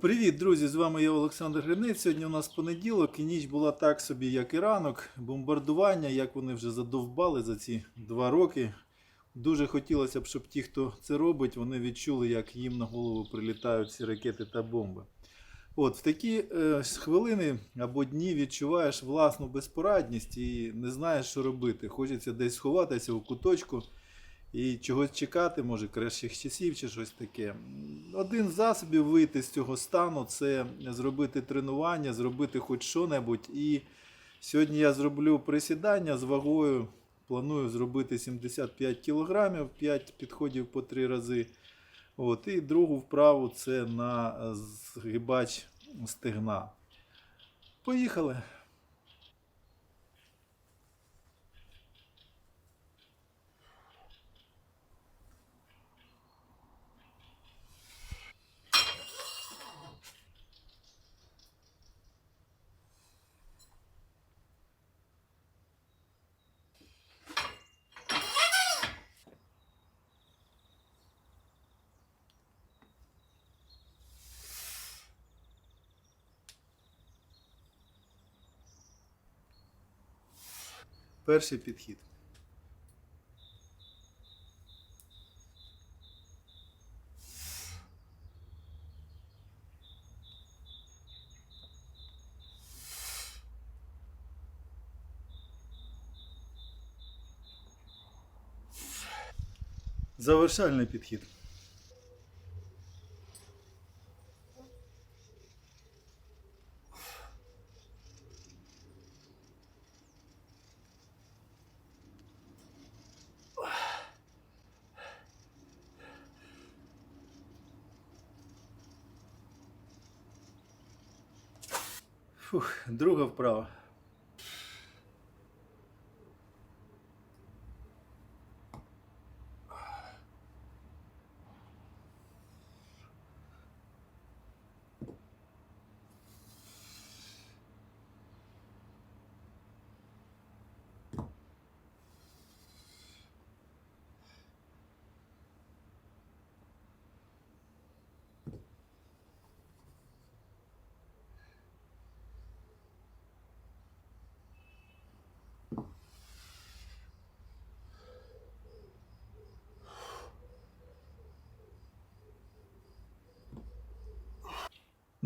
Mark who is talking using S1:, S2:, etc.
S1: Привіт, друзі! З вами я Олександр Гринець. Сьогодні у нас понеділок і ніч була так собі, як і ранок. Бомбардування, як вони вже задовбали за ці два роки. Дуже хотілося б, щоб ті, хто це робить, вони відчули, як їм на голову прилітають ці ракети та бомби. От в такі е, хвилини або дні відчуваєш власну безпорадність і не знаєш, що робити. Хочеться десь сховатися у куточку і чогось чекати, може, кращих часів чи щось таке. Один з засобів вийти з цього стану це зробити тренування, зробити хоч що-небудь. І сьогодні я зроблю присідання з вагою. Планую зробити 75 кілограмів, 5 підходів по 3 рази. От, і другу вправу це на е, згибач стегна. Поїхали. Перший підхід. Завершальний підхід. Фух, друга вправа.